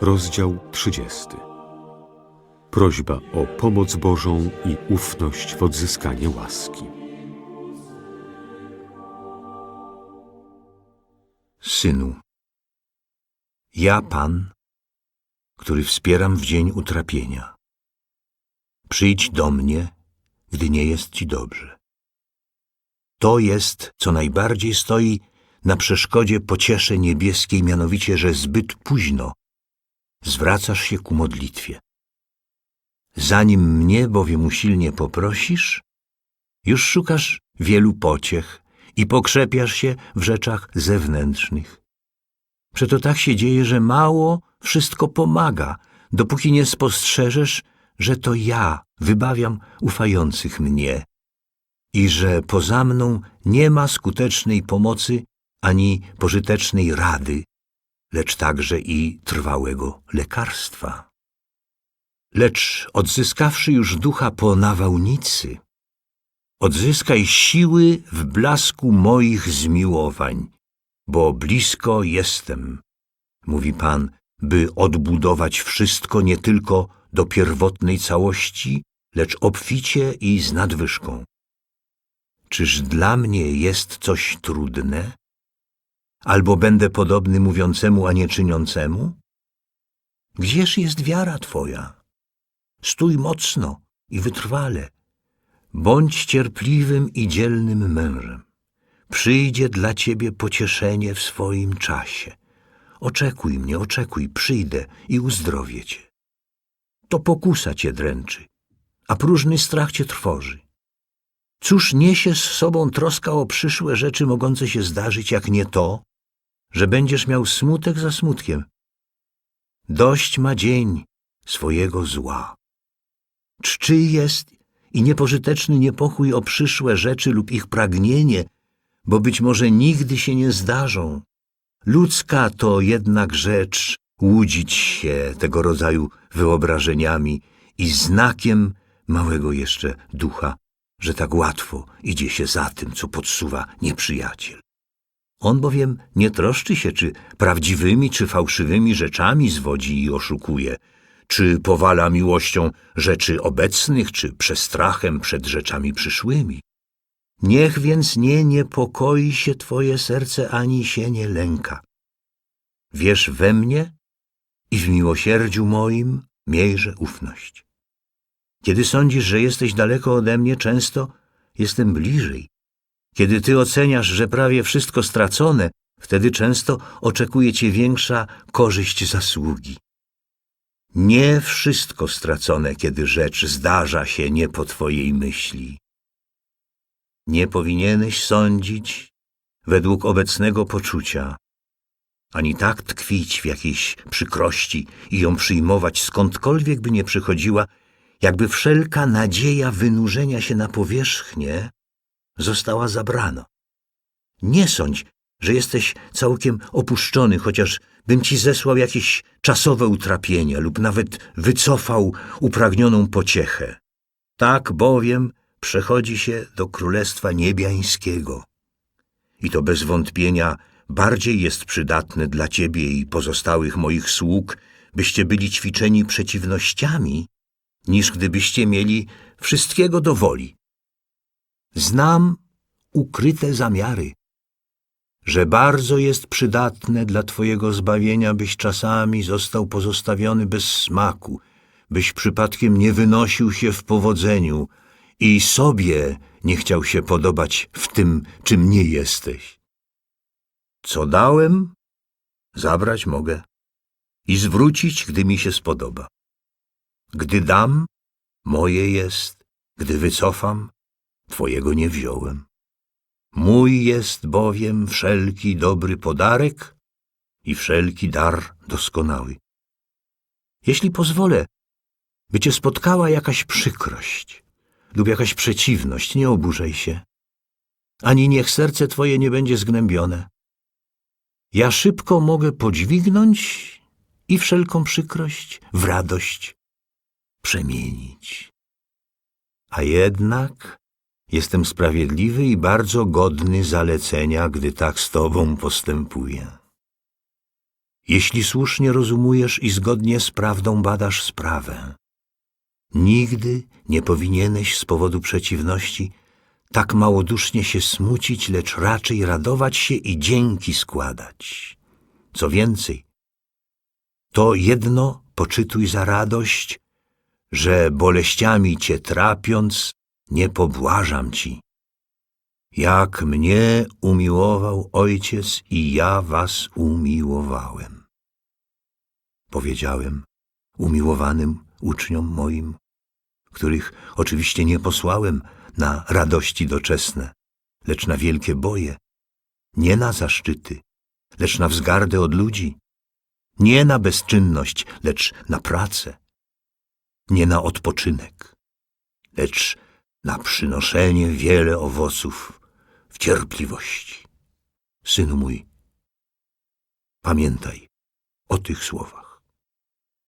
Rozdział 30. Prośba o pomoc Bożą i ufność w odzyskanie łaski. Synu, ja Pan, który wspieram w dzień utrapienia. Przyjdź do mnie, gdy nie jest ci dobrze. To jest, co najbardziej stoi na przeszkodzie pociesze niebieskiej, mianowicie, że zbyt późno zwracasz się ku modlitwie. Zanim mnie bowiem usilnie poprosisz, już szukasz wielu pociech i pokrzepiasz się w rzeczach zewnętrznych. Przeto tak się dzieje, że mało wszystko pomaga, dopóki nie spostrzeżesz, że to ja wybawiam ufających mnie i że poza mną nie ma skutecznej pomocy ani pożytecznej rady, lecz także i trwałego lekarstwa. Lecz odzyskawszy już ducha po nawałnicy, odzyskaj siły w blasku moich zmiłowań, bo blisko jestem, mówi Pan, by odbudować wszystko nie tylko do pierwotnej całości, lecz obficie i z nadwyżką. Czyż dla mnie jest coś trudne? Albo będę podobny mówiącemu, a nie czyniącemu? Gdzież jest wiara Twoja? Stój mocno i wytrwale. Bądź cierpliwym i dzielnym mężem. Przyjdzie dla Ciebie pocieszenie w swoim czasie. Oczekuj mnie, oczekuj, przyjdę i uzdrowię Cię. To pokusa Cię dręczy, a próżny strach Cię trwoży. Cóż niesie z sobą troska o przyszłe rzeczy mogące się zdarzyć, jak nie to, że będziesz miał smutek za smutkiem. Dość ma dzień swojego zła. Czczy jest i niepożyteczny niepokój o przyszłe rzeczy lub ich pragnienie, bo być może nigdy się nie zdarzą. Ludzka to jednak rzecz łudzić się tego rodzaju wyobrażeniami i znakiem małego jeszcze ducha, że tak łatwo idzie się za tym, co podsuwa nieprzyjaciel. On bowiem nie troszczy się, czy prawdziwymi, czy fałszywymi rzeczami zwodzi i oszukuje, czy powala miłością rzeczy obecnych, czy przestrachem przed rzeczami przyszłymi. Niech więc nie niepokoi się Twoje serce, ani się nie lęka. Wierz we mnie i w miłosierdziu moim miejże ufność. Kiedy sądzisz, że jesteś daleko ode mnie, często jestem bliżej. Kiedy ty oceniasz, że prawie wszystko stracone, wtedy często oczekuje cię większa korzyść zasługi. Nie wszystko stracone, kiedy rzecz zdarza się nie po twojej myśli. Nie powinieneś sądzić według obecnego poczucia, ani tak tkwić w jakiejś przykrości i ją przyjmować skądkolwiek by nie przychodziła, jakby wszelka nadzieja wynurzenia się na powierzchnię została zabrana. Nie sądź, że jesteś całkiem opuszczony, chociaż bym ci zesłał jakieś czasowe utrapienia lub nawet wycofał upragnioną pociechę. Tak bowiem przechodzi się do Królestwa Niebiańskiego. I to bez wątpienia bardziej jest przydatne dla ciebie i pozostałych moich sług, byście byli ćwiczeni przeciwnościami, niż gdybyście mieli wszystkiego do woli. Znam ukryte zamiary, że bardzo jest przydatne dla Twojego zbawienia, byś czasami został pozostawiony bez smaku, byś przypadkiem nie wynosił się w powodzeniu i sobie nie chciał się podobać w tym, czym nie jesteś. Co dałem, zabrać mogę i zwrócić, gdy mi się spodoba. Gdy dam, moje jest, gdy wycofam, Twojego nie wziąłem. Mój jest bowiem wszelki dobry podarek i wszelki dar doskonały. Jeśli pozwolę, by Cię spotkała jakaś przykrość lub jakaś przeciwność, nie oburzaj się, ani niech serce Twoje nie będzie zgnębione. Ja szybko mogę podźwignąć i wszelką przykrość w radość przemienić. A jednak Jestem sprawiedliwy i bardzo godny zalecenia, gdy tak z Tobą postępuję. Jeśli słusznie rozumujesz i zgodnie z prawdą badasz sprawę, nigdy nie powinieneś z powodu przeciwności tak małodusznie się smucić, lecz raczej radować się i dzięki składać. Co więcej, to jedno poczytuj za radość, że boleściami cię trapiąc, nie pobłażam ci. Jak mnie umiłował ojciec i ja was umiłowałem. Powiedziałem umiłowanym uczniom moim, których oczywiście nie posłałem na radości doczesne, lecz na wielkie boje, nie na zaszczyty, lecz na wzgardę od ludzi, nie na bezczynność, lecz na pracę, nie na odpoczynek, lecz na przynoszenie wiele owoców w cierpliwości. Synu mój, pamiętaj o tych słowach.